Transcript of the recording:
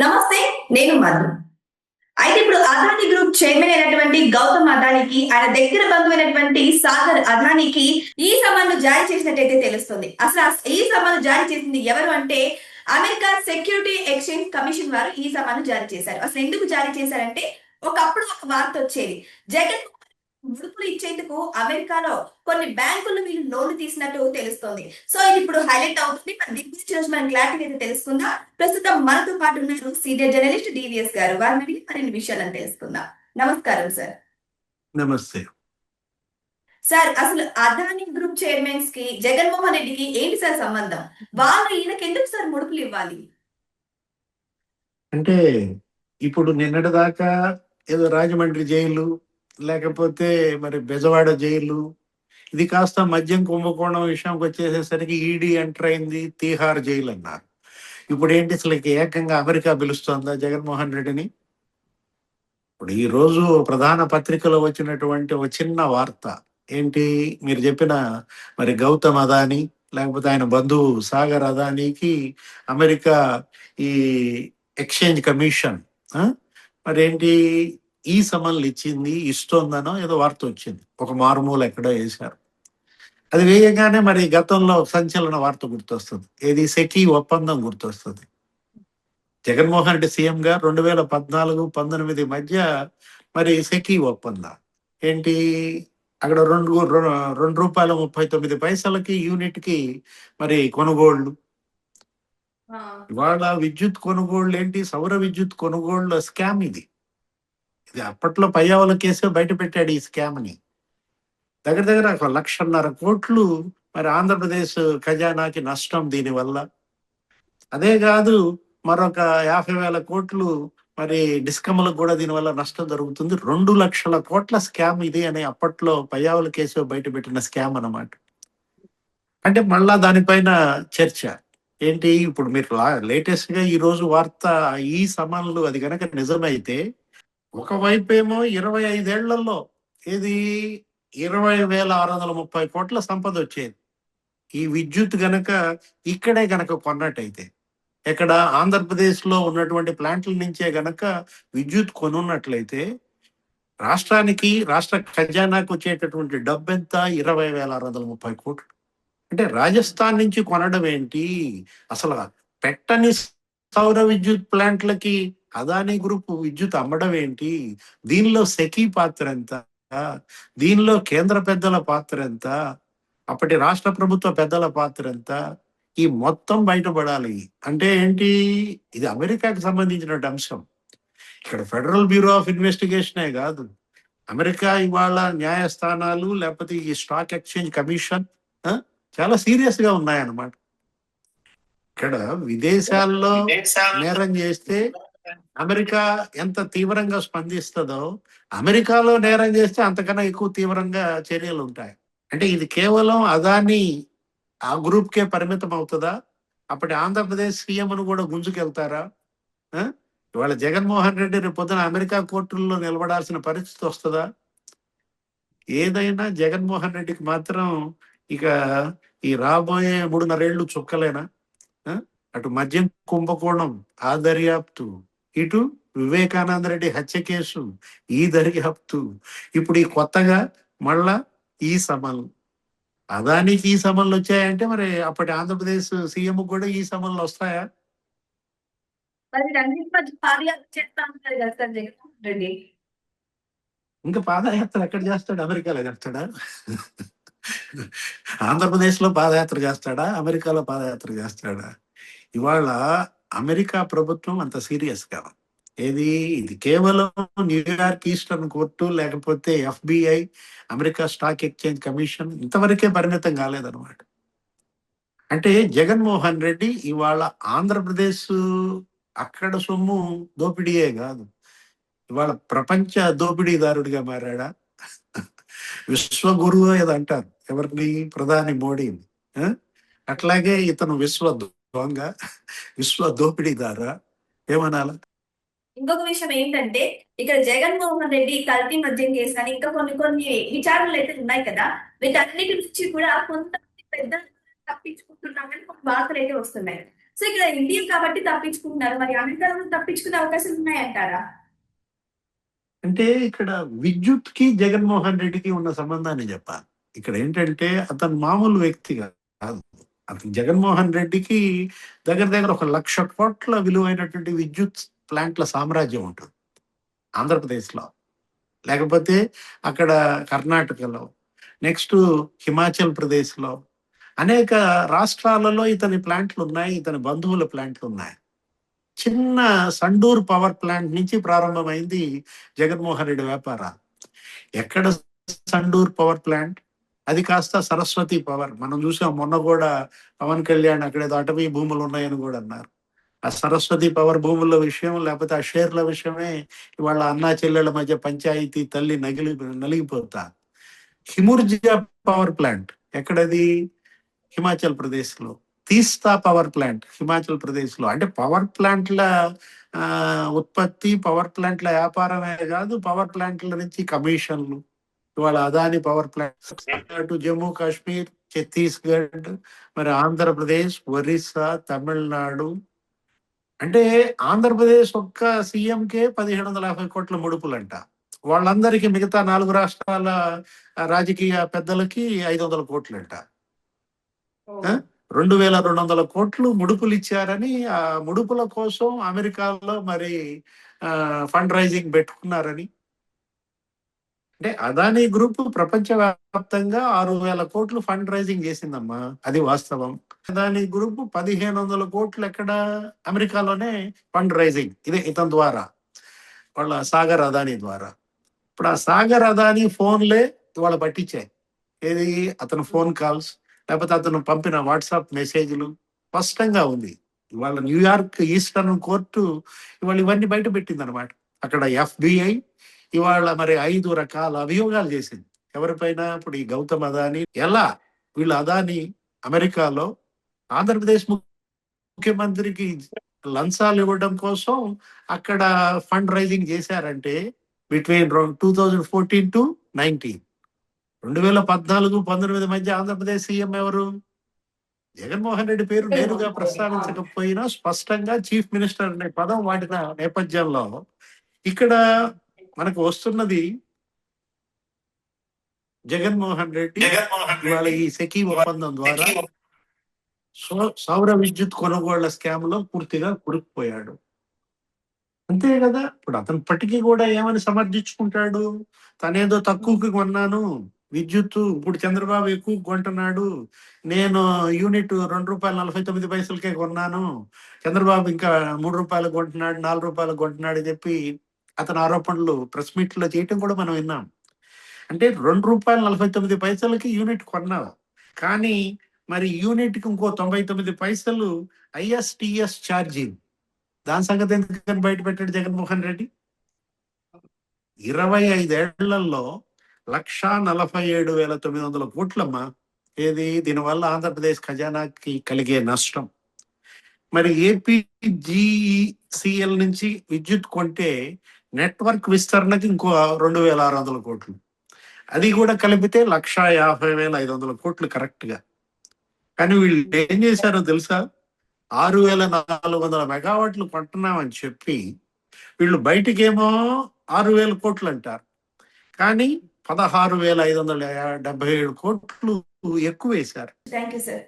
నమస్తే నేను మధు. అయితే ఇప్పుడు అదాని గ్రూప్ చైర్మన్ అయినటువంటి గౌతమ్ అదానికి ఆయన దగ్గర బంధువైనటువంటి సాగర్ అదానికి ఈ సమ్మన్ను జారీ చేసినట్టయితే తెలుస్తుంది. అసలు ఈ సమ్మన్ను జారీ చేసింది ఎవరు అంటే అమెరికా సెక్యూరిటీ ఎక్స్చేంజ్ కమిషన్ వారు ఈ సమ్మన్ను జారీ చేశారు. అసలు ఎందుకు జారీ చేశారంటే ఒకప్పుడు ఒక వార్త వచ్చేది. జగన్ ముడుపులు ఇచ్చేందుకు అమెరికాలో కొన్ని బ్యాంకులు వీళ్ళు లోన్లు తీసినట్టు తెలుస్తోంది. సో ఇది ఇప్పుడు హైలైట్ అవుతుంది. మరి దీని గురించి ఈరోజు మనం క్లారిటీ అయితే తెలుసుకుందాం? ప్రస్తుతం మనతో పాటు ఉన్నారు సీనియర్ జర్నలిస్ట్ డివిఎస్ గారు వారిని మరిన్ని విషయాలను తెలుసుకుందాం. నమస్కారం సార్ నమస్తే. సార్ అసలు అదాని గ్రూప్ చైర్మన్స్కి జగన్మోహన్ రెడ్డికి ఏంటి సార్ సంబంధం? వాళ్ళు ఈయనకి ఎందుకు సార్ ముడుపులు ఇవ్వాలి? అంటే ఇప్పుడు నిన్నటి దాకా ఏదో రాజమండ్రి జైలు లేకపోతే మరి బెజవాడ జైలు. ఇది కాస్త మద్యం కుంభకోణం విషయంకి వచ్చేసేసరికి ఈడీ ఎంటర్ అయింది తీహార్ జైలు అన్నారు. ఇప్పుడు ఏంటి అసలు ఏకంగా అమెరికా పిలుస్తోందా జగన్మోహన్ రెడ్డిని? ఇప్పుడు ఈ రోజు ప్రధాన పత్రికలో వచ్చినటువంటి ఒక చిన్న వార్త. ఏంటి? మీరు చెప్పిన మరి గౌతమ్ అదాని లేకపోతే ఆయన బంధువు సాగర్ అదానికి అమెరికా ఈ ఎక్స్చేంజ్ కమిషన్ మరి ఏంటి ఈ సమన్లు ఇచ్చింది ఇస్తోందనో ఏదో వార్త వచ్చింది. ఒక మారుమూల ఎక్కడో వేశారు. అది వేయగానే మరి గతంలో సంచలన వార్త గుర్తొస్తుంది. ఏది? సెకీ ఒప్పందం గుర్తొస్తుంది. జగన్మోహన్ రెడ్డి సీఎం గా రెండు వేల పద్నాలుగు పంతొమ్మిది మధ్య మరి సెకీ ఒప్పందం. ఏంటి? అక్కడ రెండు రెండు- రూపాయల ముప్పై తొమ్మిది పైసలకి యూనిట్కి మరి కొనుగోళ్ళు. ఇవాళ విద్యుత్ కొనుగోళ్ళు ఏంటి? సౌర విద్యుత్ కొనుగోళ్ళ స్కామ్ ఇది. అప్పట్లో పయ్యావుల కేసు బయట పెట్టాడు ఈ స్కామ్ని. దగ్గర దగ్గర ఒక లక్షన్నర కోట్లు మరి ఆంధ్రప్రదేశ్ ఖజానాకి నష్టం దీనివల్ల. అదే కాదు మరొక యాభై వేల కోట్లు మరి డిస్కమ్లకు కూడా దీనివల్ల నష్టం జరుగుతుంది. రెండు లక్షల కోట్ల స్కామ్ ఇది అని అప్పట్లో పయ్యావుల కేసు బయట పెట్టిన స్కామ్ అన్నమాట. అంటే మళ్ళా దానిపైన చర్చ. ఏంటి? ఇప్పుడు మీరు లేటెస్ట్గా ఈ రోజు వార్త ఈ సమన్లు అది కనుక నిజమైతే ఒకవైపు ఏమో ఇరవై ఐదేళ్ళలో ఇది ఇరవై వేల ఆరు వందల ముప్పై కోట్ల సంపద వచ్చేది. ఈ విద్యుత్ గనక ఇక్కడే గనక కొన్నట్టయితే ఇక్కడ ఆంధ్రప్రదేశ్లో ఉన్నటువంటి ప్లాంట్ల నుంచే గనక విద్యుత్ కొనున్నట్లయితే రాష్ట్రానికి రాష్ట్ర ఖజానాకు వచ్చేటటువంటి డబ్బు ఎంత ఇరవై వేల ఆరు వందల ముప్పై కోట్లు. అంటే రాజస్థాన్ నుంచి కొనడం ఏంటి? అసలు పెట్టని సౌర విద్యుత్ ప్లాంట్లకి అదానీ గ్రూప్ విద్యుత్ అమ్మడం ఏంటి? దీనిలో సెకీ పాత్ర ఎంత? దీనిలో కేంద్ర పెద్దల పాత్ర ఎంత? అప్పటి రాష్ట్ర ప్రభుత్వ పెద్దల పాత్ర ఎంత? ఈ మొత్తం బయటపడాలి. అంటే ఏంటి? ఇది అమెరికాకి సంబంధించిన అంశం. ఇక్కడ ఫెడరల్ బ్యూరో ఆఫ్ ఇన్వెస్టిగేషనే కాదు. అమెరికా ఇవాళ న్యాయస్థానాలు లేకపోతే ఈ స్టాక్ ఎక్స్చేంజ్ కమిషన్ చాలా సీరియస్గా ఉన్నాయన్నమాట. ఇక్కడ విదేశాల్లో నేరం చేస్తే అమెరికా ఎంత తీవ్రంగా స్పందిస్తుందో అమెరికాలో నేరం చేస్తే అంతకన్నా ఎక్కువ తీవ్రంగా చర్యలు ఉంటాయి. అంటే ఇది కేవలం అదాని ఆ గ్రూప్ కే పరిమితం అవుతుందా అప్పటి ఆంధ్రప్రదేశ్ సీఎం కూడా గుంజుకెళ్తారా? ఇవాళ జగన్మోహన్ రెడ్డి రేపు పొద్దున అమెరికా కోర్టుల్లో నిలబడాల్సిన పరిస్థితి వస్తుందా? ఏదైనా జగన్మోహన్ రెడ్డికి మాత్రం ఇక ఈ రాబోయే మూడున్నరేళ్ళు చుక్కలేనా? అటు మద్యం కుంభకోణం ఆ దర్యాప్తు ఇటు వివేకానంద రెడ్డి హత్య కేసు ఈ దర్యాప్తు ఇప్పుడు ఈ కొత్తగా మళ్ళా ఈ సమన్లు. అదానికి ఈ సమన్లు వచ్చాయంటే మరి అప్పటి ఆంధ్రప్రదేశ్ సీఎం కూడా ఈ సమన్లు వస్తాయా? ఇంకా పాదయాత్ర ఎక్కడ చేస్తాడు? అమెరికాలో చేస్తాడా? ఆంధ్రప్రదేశ్లో పాదయాత్ర చేస్తాడా? అమెరికాలో పాదయాత్ర చేస్తాడా? ఇవాళ అమెరికా ప్రభుత్వం అంత సీరియస్గా ఏది? ఇది కేవలం న్యూయార్క్ ఈస్టర్న్ కోర్టు లేకపోతే FBI America stock exchange commission ఇంతవరకే పరిమితం కాలేదన్నమాట. అంటే జగన్మోహన్ రెడ్డి ఇవాళ ఆంధ్రప్రదేశ్ అక్కడ సొమ్ము దోపిడీయే కాదు. ఇవాళ ప్రపంచ దోపిడీదారుడిగా మారాడా? విశ్వగురువు ఏదో అంటారు ఎవరిని? ప్రధాని మోడీని. అట్లాగే ఇతను విశ్వ దొంగ విశ్వ దోపిడీదారా? ఏమనాలా? ఇంకొక విషయం ఏంటంటే ఇక్కడ జగన్మోహన్ రెడ్డి కల్తీ మద్యం కేసు అని ఇంకా కొన్ని కొన్ని విచారణలు అయితే ఉన్నాయి కదా వీటన్నిటి నుంచి కూడా కొంత పెద్ద తప్పించుకుంటున్నామని కొన్ని వార్తలు అయితే వస్తున్నాయి. సో ఇక్కడ ఇండియన్ కాబట్టి తప్పించుకుంటున్నారు మరి అమెరికాలో తప్పించుకునే అవకాశాలు ఉన్నాయంటారా? అంటే ఇక్కడ విద్యుత్కి జగన్మోహన్ రెడ్డికి ఉన్న సంబంధాన్ని చెప్పాలి. ఇక్కడ ఏంటంటే అతను మామూలు వ్యక్తి కాదు. జగన్మోహన్ రెడ్డికి దగ్గర దగ్గర ఒక లక్ష కోట్ల విలువైనటువంటి విద్యుత్ ప్లాంట్ల సామ్రాజ్యం ఉంటుంది ఆంధ్రప్రదేశ్లో. లేకపోతే అక్కడ కర్ణాటకలో నెక్స్ట్ హిమాచల్ ప్రదేశ్లో అనేక రాష్ట్రాలలో ఇతని ప్లాంట్లు ఉన్నాయి ఇతని బంధువుల ప్లాంట్లు ఉన్నాయి. చిన్న సండూర్ పవర్ ప్లాంట్ నుంచి ప్రారంభమైంది జగన్మోహన్ రెడ్డి వ్యాపారాలు. ఎక్కడ సండూర్ పవర్ ప్లాంట్? అది కాస్త సరస్వతి పవర్. మనం చూసాం మొన్న కూడా పవన్ కళ్యాణ్ అక్కడేదో అటవీ భూములు ఉన్నాయని కూడా అన్నారు. ఆ సరస్వతి పవర్ భూముల విషయం లేకపోతే ఆ షేర్ల విషయమే ఇవాళ అన్నా చెల్లెల మధ్య పంచాయతీ తల్లి నగిలి నలిగిపోతా. హిముర్జా పవర్ ప్లాంట్ ఎక్కడది? హిమాచల్ ప్రదేశ్లో తీస్తా పవర్ ప్లాంట్ హిమాచల్ ప్రదేశ్లో అంటే పవర్ ప్లాంట్ల ఆ, ఉత్పత్తి పవర్ ప్లాంట్ల వ్యాపారమే కాదు పవర్ ప్లాంట్ల నుంచి కమిషన్లు ఇవాళ అదాని పవర్ ప్లాంట్ అటు జమ్మూ కాశ్మీర్ ఛత్తీస్గఢ్ మరి ఆంధ్రప్రదేశ్ ఒరిస్సా తమిళనాడు. అంటే ఆంధ్రప్రదేశ్ ఒక్క సీఎంకే పదిహేడు వందల యాభై కోట్ల ముడుపులంట. వాళ్ళందరికీ మిగతా నాలుగు రాష్ట్రాల రాజకీయ పెద్దలకి ఐదు వందల కోట్లంట? రెండు వేల రెండు వందల కోట్లు ముడుపులు ఇచ్చారని ఆ ముడుపుల కోసం అమెరికాలో మరి ఫండ్ రైజింగ్ పెట్టుకున్నారని. అంటే అదానీ గ్రూప్ ప్రపంచ వ్యాప్తంగా ఆరు వేల కోట్లు ఫండ్ రైజింగ్ చేసిందమ్మా. అది వాస్తవం. అదానీ గ్రూప్ పదిహేను వందల కోట్లు ఎక్కడ? అమెరికాలోనే ఫండ్ రైజింగ్. ఇదే ఇతని ద్వారా. వాళ్ళ సాగర్ అదానీ ద్వారా. ఇప్పుడు ఆ సాగర్ అదానీ ఫోన్లే వాళ్ళు పట్టించాయి. ఏది? అతను ఫోన్ కాల్స్ లేకపోతే అతను పంపిన వాట్సాప్ మెసేజ్లు. స్పష్టంగా ఉంది. ఇవాళ న్యూయార్క్ ఈస్టర్న్ కోర్టు ఇవాళ ఇవన్నీ బయట పెట్టింది అనమాట అక్కడ ఎఫ్బిఐ ఇవాళ మరి ఐదు రకాల అభియోగాలు చేసింది. ఎవరిపైన ఇప్పుడు ఈ గౌతమ్ అదాని ఎలా? వీళ్ళు అదాని అమెరికాలో ఆంధ్రప్రదేశ్ ముఖ్యమంత్రికి లంచాలు ఇవ్వడం కోసం అక్కడ ఫండ్ రైజింగ్ చేశారంటే between two thousand fourteen to nineteen. రెండు వేల పద్నాలుగు పంతొమ్మిది మధ్య ఆంధ్రప్రదేశ్ సీఎం ఎవరు? జగన్మోహన్ రెడ్డి పేరు నేరుగా ప్రస్తావించకపోయినా స్పష్టంగా చీఫ్ మినిస్టర్ అనే పదం వాడిన నేపథ్యంలో ఇక్కడ మనకు వస్తున్నది జగన్మోహన్ రెడ్డి ఇవాళ ఈ సెకీ ఒప్పందం ద్వారా సౌర విద్యుత్ కొనుగోళ్ళ స్కామ్లో పూర్తిగా కురుక్కుపోయాడు. అంతే కదా? ఇప్పుడు అతను ఇప్పటికీ కూడా ఏమని సమర్థించుకుంటాడు? తనేదో తక్కువకి కొన్నాను. విద్యుత్ ఇప్పుడు చంద్రబాబు ఎక్కువ కొంటున్నాడు. నేను యూనిట్ రెండు రూపాయలు నలభై తొమ్మిది పైసలకే కొన్నాను. చంద్రబాబు ఇంకా మూడు రూపాయలు కొంటున్నాడు నాలుగు రూపాయలు కొంటున్నాడు చెప్పి అతని ఆరోపణలు ప్రెస్ మీట్లో చేయటం కూడా మనం విన్నాం. అంటే రెండు రూపాయలు నలభై తొమ్మిది పైసలకి యూనిట్ కొన్నావు కానీ మరి యూనిట్కి ఇంకో తొంభై తొమ్మిది పైసలు ఐఎస్టిఎస్ ఛార్జీలు దాని సంగతి ఎందుకని బయట పెట్టాడు జగన్మోహన్ రెడ్డి? ఇరవై ఐదేళ్ళలో లక్షా నలభై ఏడు వేల తొమ్మిది వందల కోట్లమ్మా. ఏది? దీనివల్ల ఆంధ్రప్రదేశ్ ఖజానాకి కలిగే నష్టం. మరి ఏపీజీఈసిఎల్ నుంచి విద్యుత్ కొంటే నెట్వర్క్ విస్తరణకి ఇంకో రెండు వేల ఆరు వందల కోట్లు. అది కూడా కలిపితే లక్షా యాభై వేల ఐదు వందల కోట్లు కరెక్ట్గా కానీ వీళ్ళు ఏం చేశారో తెలుసా? ఆరు వేల నాలుగు వందల మెగావాట్లు కొంటున్నామని చెప్పి వీళ్ళు బయటికేమో ఆరు వేల కోట్లు అంటారు. కానీ పదహారు వేల ఐదు వందల డెబ్బై ఏడు కోట్లు ఎక్కువ వేశారు. Thank you sir